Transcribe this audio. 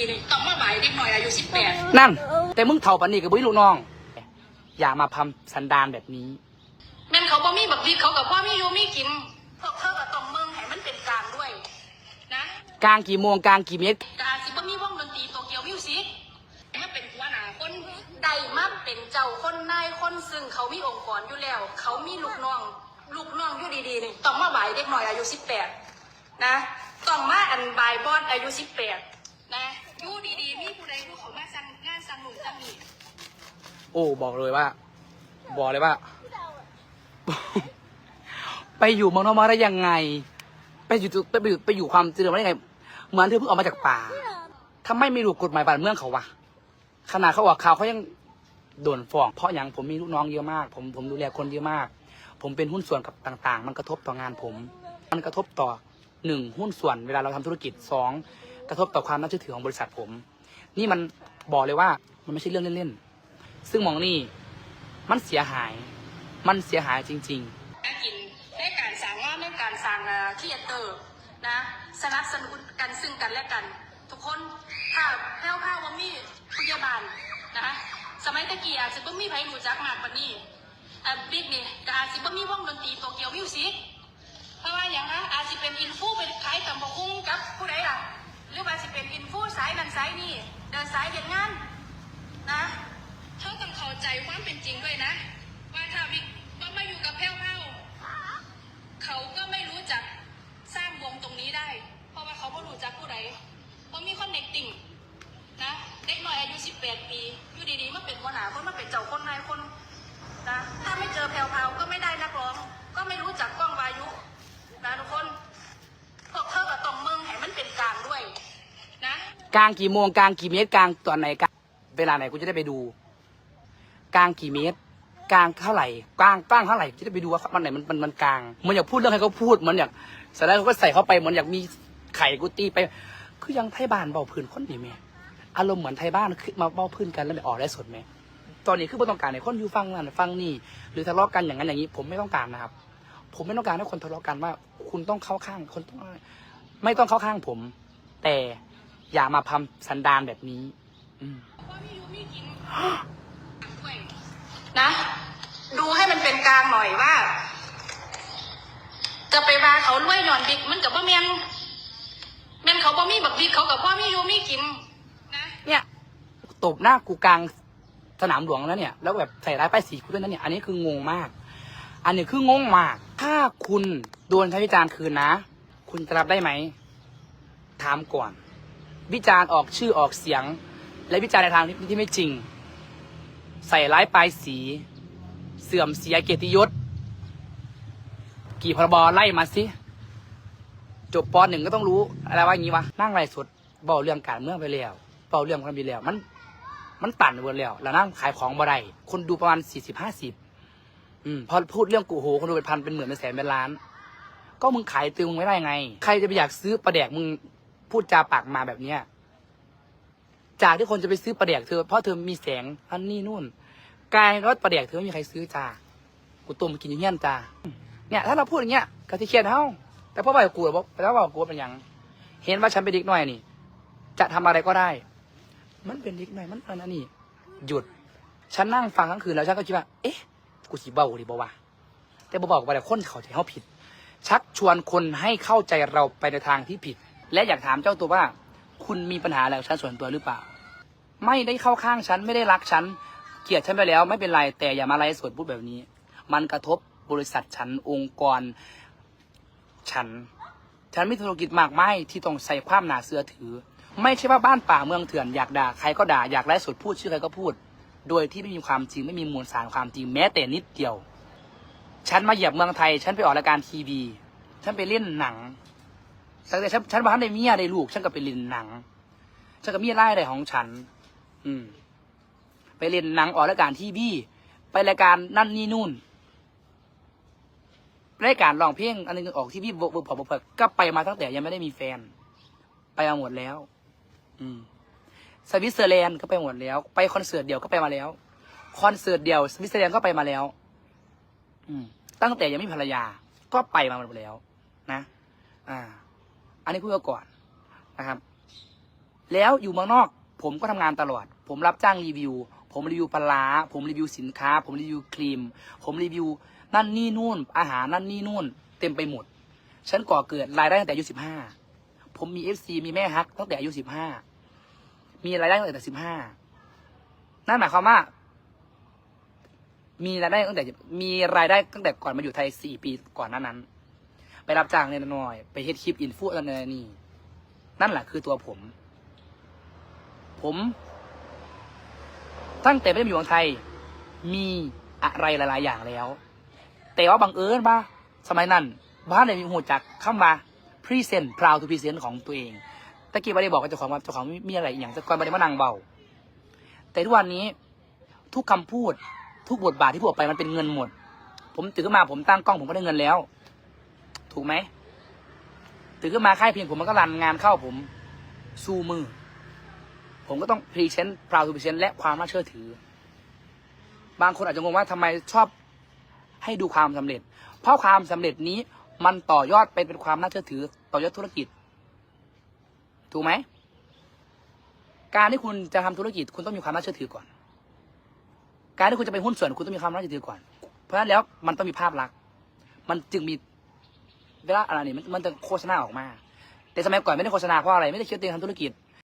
ดีๆนี่ต้องมาบ่ายเด็กหน่อยอายุสิบแปดนั่น แต่มึงเท่าปันนี่กับบุ้ยลูกน้อง อย่ามาพำสันดานแบบนี้ แม่นเขาบ่มีบักวิดเขากับพ่อมีอยู่มีกินพวกเธอก็ต้องเมืองให้มันเป็นกลางด้วย นะกลางกี่โมงกลางกี่เมตรกอาจสิบ่มีวงดนตรีโตเกียวมิวสิกมาเป็นหัวหน้าคนได้มาเป็นเจ้าคนนายคนซึ่งเขามีองค์กรอยู่แล้ว เขามีลูกน้อง ลูกน้องอยู่ดีๆนี่ต้องมาบ่ายเด็กหน่อยอายุสิบแปดนะต้องมาอันบ่ายบอดอายุสิบแปดนะอยู่ดีๆมีผู้ใดผู้เขามาสั่งงานสั่งหนุ่มสั่งนี่ โอ้บอกเลยว่า บอกเลยว่า ไปอยู่เมองนอกมาได้ยังไง ไปอยู่ไปอยู่ไปอยู่ความเจริญมาได้ยังไง เหมือนเธอเพิ่งออกมาจากป่าทำไมไม่รู้กฎหมายบ้านเมืองเขาวะขนาดเขาออกข่าวเขายังโดนฟ้องเพราะอย่างผมมีลูกน้องเยอะมาก ผมผมดูแลคนเยอะมาก ผมเป็นหุ้นส่วนกับต่าง ๆ มันกระทบต่องานผม มันกระทบต่อหนึ่งหุ้นส่วนเวลาเราทำธุรกิจสองกระทบต่อความน่าเชื่อถือของบริษัทผม นี่มันบอกเลยว่ามันไม่ใช่เรื่องเล่นๆ ซึ่งมองนี่มันเสียหาย มันเสียหายจริง ๆการกินในการสั่งงานในการสั่งเทียเตอร์นะสนับสนุนกันซึ่งกันและกัน ทุกคนถ้าแพ้วพ้าว่ามีพยาบาลนะสมัยตะกี้อาจจะบ่มีไผรู้จักมากกว่านี้อะบิ๊กนี่ก็อาจจะบ่มีวงดนตรีโตเกียวมิวสิกเพราะว่าอย่างนะอาจจะเป็นอินฟูไปขายตำบกหุ้งกับผู้ใดล่ะ หรือว่าจะเป็นอินฟูสายนั้นสายนี้เดินสายเดียนงานนะ เธอต้องเข้าใจความเป็นจริงด้วยนะ ว่าถ้าวิกว่ามาอยู่กับแพ้วเผาเขาก็ไม่รู้จักสร้างวงตรงนี้ได้ เพราะว่าเขาไม่รู้จักผู้ใดเพราะมีคอนเนคติ้งนะเด็กน้อยอายุ 18 ปีอยู่ดีๆมาเป็นหัวหน้าคนมาเป็นเจ้าคนนายคนนะถ้าไม่เจอแพรวพราวก็ไม่ได้นักร้อง ก็ไม่รู้จักกล้องวายุนะทุกคนพวกเธอก็ต้องเมืองให้มันเป็นกลางด้วยนะ กลางกี่โมงกลางกี่เมตรกลางตอนไหนกลางเวลาไหนกูจะได้ไปดู กลางกี่เมตร กลางเท่าไหร่กลางกลางเท่าไหร่จะได้ไปดูว่ามันไหนมันมันมันกลาง มันอยากพูดเรื่องให้เขาพูดมันอยากเสร็จแล้วเขาก็ใส่เข้าไปมันอยากมีไข่กูตีไป คือยังไทยบ้านเบาพื้นคนดีไหมอารมณ์เหมือนไทยบ้านคือมาเบาพื้นกันแล้วไม่ออกได้สดไหมตอนนี้คือไม่ต้องการให้คนอยู่ฟังนั่นฟังนี่ หรือทะเลาะกันอย่างนั้นอย่างนี้ ผมไม่ต้องการนะครับ ผมไม่ต้องการให้คนทะเลาะกันว่า คุณต้องเข้าข้างคนต้องไม่ต้องเข้าข้างผม แต่อย่ามาพำสันดานแบบนี้ อืม นะ ดูให้มันเป็นกลางหน่อยว่า จะไปว่าเขารวยหย่อนบิ๊กมันกับว่าแมนแมนเขาบ่มีบักบิ๊กเขากับพ่อมีอยู่มีกินนะเนี่ยตบหน้ากูกลางสนามหลวงแล้วเนี่ย แล้วแบบใส่ร้ายป้ายสีกูด้วยนะเนี่ย อันนี้คืองงมาก อันนี้คืองงมาก ถ้าคุณโดนใช้วิจารณ์คืนนะ คุณจะรับได้ไหม ถามก่อน วิจารณ์ออกชื่อออกเสียง และวิจารณ์ในทางที่ไม่จริง ใส่ร้ายป้ายสี เสื่อมเสียเกียรติยศ กี่พรบไล่มาสิ จบปหนึ่งก็ต้องรู้ อะไรว่าอย่างนี้วะนั่งไรสุดเบาเรื่องการเมืองไปแล้วเบาเรื่องความดีแล้วมัน มันตันเวิร์แล้ว แล้วนั่งขายของบ่ได้คนดูประมาณสี่สิบห้าสิบอืมพอพูดเรื่องกูโหคนดูเป็นพันเป็นหมื่นเป็นแสนเป็นล้าน ก็มึงขายตึงไม่ได้ไง ใครจะไปอยากซื้อประแดกมึงพูดจาปากมาแบบเนี้ย จากที่คนจะไปซื้อประแดกเธอเพราะเธอมีแสงอันนี้นู่นกลายเป็นว่าประแดกเธอไม่มีใครซื้อจ้ากูต้มกินอยู่เงี้ยจ้าเนี่ยถ้าเราพูดอย่างเงี้ยก็ที่เครียดเฮ้าแต่พ่อบอกกูบอกแล้วบอกกูเป็นหยังเห็นว่าฉันเป็นเด็กน้อยนี่ จะทำอะไรก็ได้ มันเป็นเด็กน้อยมันอะไรนี่ หยุด ฉันนั่งฟังทั้งคืนแล้วฉันก็คิดว่า เอ๊ะ กูสีเบาดีบ่วะแต่บอบอกว่าแต่คนเขาใจเขาผิด ชักชวนคนให้เข้าใจเราไปในทางที่ผิด และอยากถามเจ้าตัวว่า คุณมีปัญหาอะไรกับฉันส่วนตัวหรือเปล่า ไม่ได้เข้าข้างฉันไม่ได้รักฉันเกลียดฉันไปแล้วไม่เป็นไรแต่อย่ามาไล่สดพูดแบบนี้ มันกระทบบริษัทฉันองค์กร ฉัน ฉันมีธุรกิจมากมายที่ต้องใส่ความหนาเสือถือ ไม่ใช่ว่าบ้านป่าเมืองเถื่อนอยากด่าใครก็ด่าอยากไล่สดพูดชื่อใครก็พูด โดยที่ไม่มีความจริงไม่มีมูลสารความจริงแม้แต่นิดเดียว ฉันมาเหยียบเมืองไทย ฉันไปออกรายการทีวีฉันไปเล่นหนังตั้งแต่ฉันฉันบ้านในเมียในลูก ฉันก็ไปเล่นหนังฉันก็มีรายได้ของฉัน อืม ไปเล่นหนังออกรายการทีวีไปรายการนั่นนี่นู่นรายการร้องเพลงอันนึงออกที่พี่บกบกพอบกก็ไปมาตั้งแต่ยังไม่ได้มีแฟน ไปมาหมดแล้ว อืมสวิตเซอร์แลนด์ก็ไปหมดแล้ว ไปคอนเสิร์ตเดียวก็ไปมาแล้ว คอนเสิร์ตเดียวสวิตเซอร์แลนด์ก็ไปมาแล้ว อืม ตั้งแต่ยังไม่มีภรรยา ก็ไปมาหมดแล้ว นะ อ่า อันนี้พูดก่อนนะครับ แล้วอยู่เมืองนอก ผมก็ทำงานตลอด ผมรับจ้างรีวิว ผมรีวิวปลา ผมรีวิวสินค้า ผมรีวิวครีม ผมรีวิว นั่นนี่นู่น อาหารนั่นนี่นู่น เต็มไปหมด ฉันก่อเกิดรายได้ตั้งแต่อายุสิบห้า ผมมีเอฟซีมีแม่ฮักตั้งแต่อายุสิบห้า มีรายได้ตั้งแต่สิบห้า นั่นหมายความว่า มีรายได้ตั้งแต่ มีรายได้ตั้งแต่ก่อนมาอยู่ไทยสี่ปีก่อนนั้นนั้น ไปรับจ้างเล็กน้อย ไปเฮ็ดคลิปอินฟูอะไรนี่ นั่นแหละคือตัวผม ผม ตั้งแต่ไม่ได้อยู่เมืองไทย มีอะไรหลาย ๆ อย่างแล้ว แต่ว่าบังเอิญป่ะสมัยนั้นบ้านเลยมีหูจักเข้ามาพรีเซนต์ proud to present ของตัวเองตะกี้ไม่ได้บอกกับเจ้าของว่าเจ้าของมีอะไรอย่างแต่ก่อนไม่ได้มานั่งเบา แต่ทุกวันนี้ทุกคำพูดทุกบทบาทที่พูดออกไปมันเป็นเงินหมด ผมตื่นขึ้นมาผมตั้งกล้องผมก็ได้เงินแล้ว ถูกไหมตื่นขึ้นมาค่ายเพลงผมมันก็รันงานเข้าผมสู้มือ ผมก็ต้องพรีเซนต์ proud to present และความน่าเชื่อถือ บางคนอาจจะงงว่าทำไมชอบให้ดูความสำเร็จ เพราะความสำเร็จนี้มันต่อยอดไปเป็นความน่าเชื่อถือ ต่อยอดธุรกิจ ถูกไหม การที่คุณจะทำธุรกิจ คุณต้องมีความน่าเชื่อถือก่อน การที่คุณจะเป็นหุ้นส่วนคุณต้องมีความน่าเชื่อถือก่อน เพราะฉะนั้นแล้วมันต้องมีภาพลักษณ์ มันจึงมีเวลาอะไรนี่มันมันจะโฆษณาออกมา แต่สมัยก่อนไม่ได้โฆษณาเพราะอะไร ไม่ได้คิดว่าตัวเองทำธุรกิจ